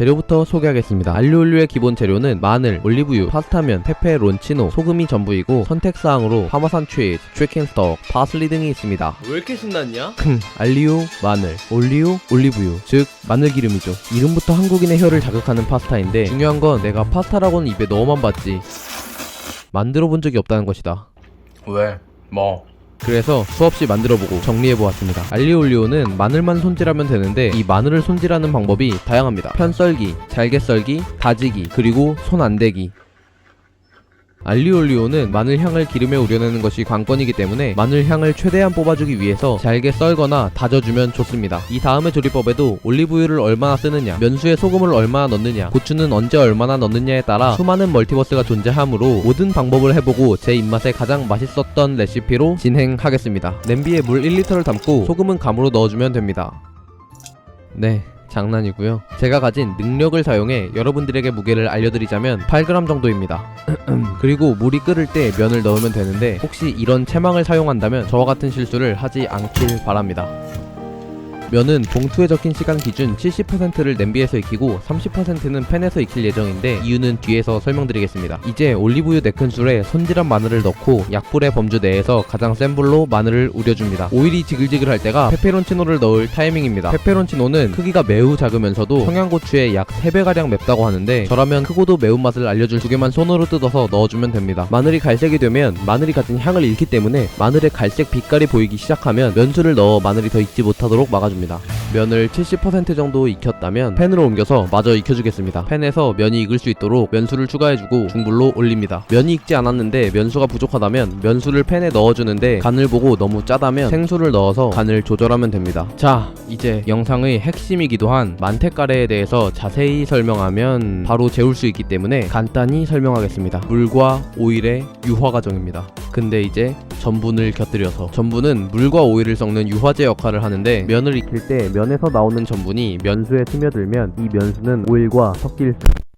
재료부터 소개하겠습니다. 알리올리오의 기본 재료는 마늘, 올리브유, 파스타면, 페페론치노, 소금이 전부이고 선택사항으로 파마산 치즈, 치킨 스톡, 파슬리 등이 있습니다. 왜 이렇게 신났냐? 알리오, 마늘, 올리오, 올리브유 즉 마늘 기름이죠. 이름부터 한국인의 혀를 자극하는 파스타인데 중요한 건 내가 파스타라고는 입에 넣어만 봤지 만들어 본 적이 없다는 것이다. 왜? 뭐? 그래서 수없이 만들어보고 정리해보았습니다. 알리올리오는 마늘만 손질하면 되는데 이 마늘을 손질하는 방법이 다양합니다. 편썰기, 잘게 썰기, 다지기, 그리고 손 안 대기. 알리올리오는 마늘 향을 기름에 우려내는 것이 관건이기 때문에 마늘 향을 최대한 뽑아주기 위해서 잘게 썰거나 다져주면 좋습니다. 이 다음의 조리법에도 올리브유를 얼마나 쓰느냐, 면수에 소금을 얼마나 넣느냐, 고추는 언제 얼마나 넣느냐에 따라 수많은 멀티버스가 존재하므로 모든 방법을 해보고 제 입맛에 가장 맛있었던 레시피로 진행하겠습니다. 냄비에 물 1리터를 담고 소금은 감으로 넣어주면 됩니다. 네. 장난이고요. 제가 가진 능력을 사용해 여러분들에게 무게를 알려드리자면 8g 정도입니다. 그리고 물이 끓을 때 면을 넣으면 되는데 혹시 이런 체망을 사용한다면 저와 같은 실수를 하지 않길 바랍니다. 면은 봉투에 적힌 시간 기준 70%를 냄비에서 익히고 30%는 팬에서 익힐 예정인데 이유는 뒤에서 설명드리겠습니다. 이제 올리브유 4큰술에 손질한 마늘을 넣고 약불의 범주 내에서 가장 센 불로 마늘을 우려줍니다. 오일이 지글지글할 때가 페페론치노를 넣을 타이밍입니다. 페페론치노는 크기가 매우 작으면서도 청양고추의 약 3배가량 맵다고 하는데 저라면 크고도 매운맛을 알려줄 두 개만 손으로 뜯어서 넣어주면 됩니다. 마늘이 갈색이 되면 마늘이 가진 향을 잃기 때문에 마늘의 갈색 빛깔이 보이기 시작하면 면수를 넣어 마늘이 더 익지 못하도록 막아줍니다. 면을 70% 정도 익혔다면 팬으로 옮겨서 마저 익혀주겠습니다. 팬에서 면이 익을 수 있도록 면수를 추가해주고 중불로 올립니다. 면이 익지 않았는데 면수가 부족하다면 면수를 팬에 넣어주는데 간을 보고 너무 짜다면 생수를 넣어서 간을 조절하면 됩니다. 자, 이제 영상의 핵심이기도 한 만테카레에 대해서 자세히 설명하면 바로 재울 수 있기 때문에 간단히 설명하겠습니다. 물과 오일의 유화 과정입니다. 근데 이제 전분을 곁들여서 전분은 물과 오일을 섞는 유화제 역할을 하는데 면을 익힐 때 면에서 나오는 전분이 면수에 스며들면 이 면수는 오일과 섞일 수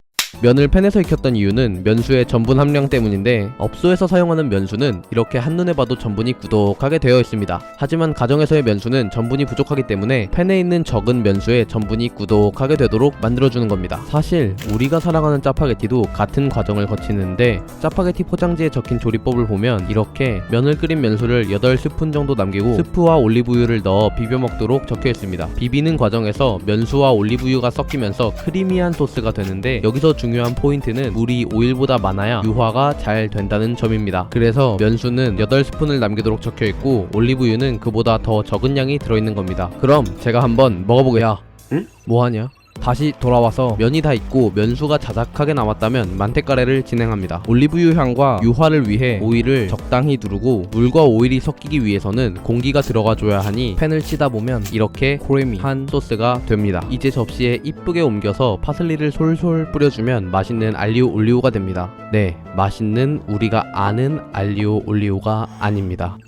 면을 팬에서 익혔던 이유는 면수의 전분 함량 때문인데 업소에서 사용하는 면수는 이렇게 한눈에 봐도 전분이 구독하게 되어 있습니다. 하지만 가정에서의 면수는 전분이 부족하기 때문에 팬에 있는 적은 면수에 전분이 구독하게 되도록 만들어주는 겁니다. 사실 우리가 사랑하는 짜파게티도 같은 과정을 거치는데 짜파게티 포장지에 적힌 조리법을 보면 이렇게 면을 끓인 면수를 8스푼 정도 남기고 스프와 올리브유를 넣어 비벼 먹도록 적혀 있습니다. 비비는 과정에서 면수와 올리브유가 섞이면서 크리미한 소스가 되는데 여기서 중 요한 포인트는 물이 오일보다 많아야 유화가 잘 된다는 점입니다. 그래서 면수는 8스푼을 남기도록 적혀 있고 올리브유는 그보다 더 적은 양이 들어있는 겁니다. 그럼 제가 한번 먹어보게. 야, 응? 뭐하냐? 다시 돌아와서 면이 다 익고 면수가 자작하게 남았다면 만테카레를 진행합니다. 올리브유 향과 유화를 위해 오일을 적당히 두르고 물과 오일이 섞이기 위해서는 공기가 들어가줘야 하니 팬을 치다 보면 이렇게 크리미한 소스가 됩니다. 이제 접시에 이쁘게 옮겨서 파슬리를 솔솔 뿌려주면 맛있는 알리오 올리오가 됩니다. 네, 맛있는 우리가 아는 알리오 올리오가 아닙니다.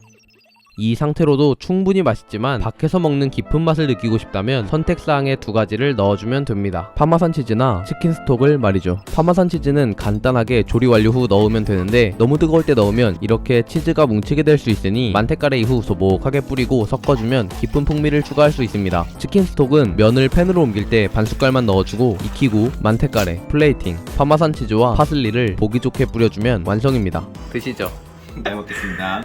이 상태로도 충분히 맛있지만 밖에서 먹는 깊은 맛을 느끼고 싶다면 선택사항에 두 가지를 넣어주면 됩니다. 파마산 치즈나 치킨 스톡을 말이죠. 파마산 치즈는 간단하게 조리 완료 후 넣으면 되는데 너무 뜨거울 때 넣으면 이렇게 치즈가 뭉치게 될 수 있으니 만테카레 이후 소복하게 뿌리고 섞어주면 깊은 풍미를 추가할 수 있습니다. 치킨 스톡은 면을 팬으로 옮길 때 반 숟갈만 넣어주고 익히고 만테카레, 플레이팅, 파마산 치즈와 파슬리를 보기 좋게 뿌려주면 완성입니다. 드시죠. 잘 먹겠습니다.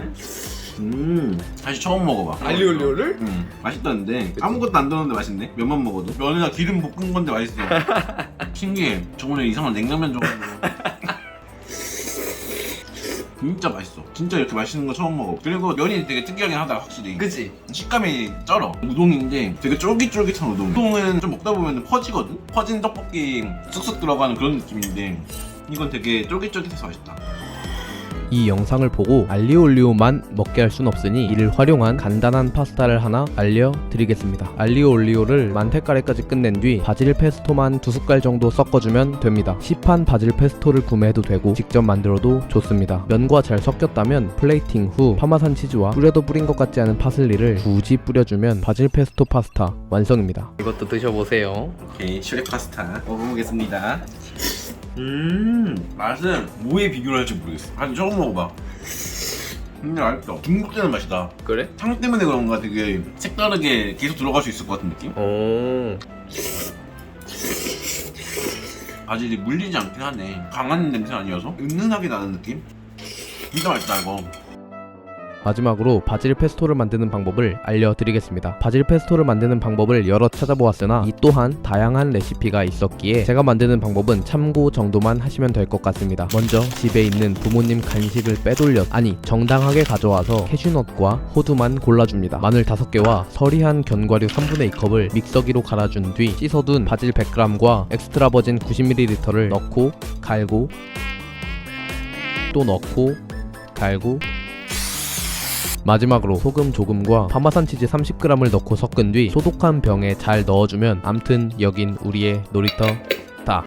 음, 사실 처음 먹어봐. 알리올리오를? 음, 맛있다는데 아무것도 안 넣었는데 맛있네. 면만 먹어도. 면에다 기름 볶은 건데 맛있어. 신기해. 저번에 이상한 냉면면 줘가지고. 진짜 맛있어. 진짜 이렇게 맛있는 거 처음 먹어. 그리고 면이 되게 특이하긴 하다, 확실히. 그치? 식감이 쩔어. 우동인데 되게 쫄깃쫄깃한 우동. 우동은 좀 먹다 보면 퍼지거든? 퍼진 떡볶이 쑥쑥 들어가는 그런 느낌인데 이건 되게 쫄깃쫄깃해서 맛있다. 이 영상을 보고 알리올리오만 먹게 할 순 없으니 이를 활용한 간단한 파스타를 하나 알려드리겠습니다. 알리올리오를 만테카레까지 끝낸 뒤 바질 페스토만 두 숟갈 정도 섞어주면 됩니다. 시판 바질 페스토를 구매해도 되고 직접 만들어도 좋습니다. 면과 잘 섞였다면 플레이팅 후 파마산 치즈와 뿌려도 뿌린 것 같지 않은 파슬리를 굳이 뿌려주면 바질 페스토 파스타 완성입니다. 이것도 드셔보세요. 오케이 슈렉 파스타 먹어보겠습니다 음 맛은 뭐에 비교를 할지 모르겠어 한 조금 먹어봐 근데 맛있어 중국되는 맛이다 그래? 향 때문에 그런가 되게 색다르게 계속 들어갈 수 있을 것 같은 느낌? 오. 바질이 물리지 않긴 하네 강한 냄새 아니어서 은은하게 나는 느낌? 진짜 맛있다 이거 마지막으로 바질 페스토를 만드는 방법을 알려드리겠습니다. 바질 페스토를 만드는 방법을 여러 찾아보았으나 이 또한 다양한 레시피가 있었기에 제가 만드는 방법은 참고 정도만 하시면 될 것 같습니다. 먼저 집에 있는 부모님 간식을 빼돌려 아니 정당하게 가져와서 캐슈넛과 호두만 골라줍니다. 마늘 5개와 서리한 견과류 3분의 2컵을 믹서기로 갈아준 뒤 씻어둔 바질 100g과 엑스트라 버진 90ml를 넣고 갈고 또 넣고 갈고 마지막으로 소금 조금과 파마산 치즈 30g을 넣고 섞은 뒤 소독한 병에 잘 넣어주면 암튼 여긴 우리의 놀이터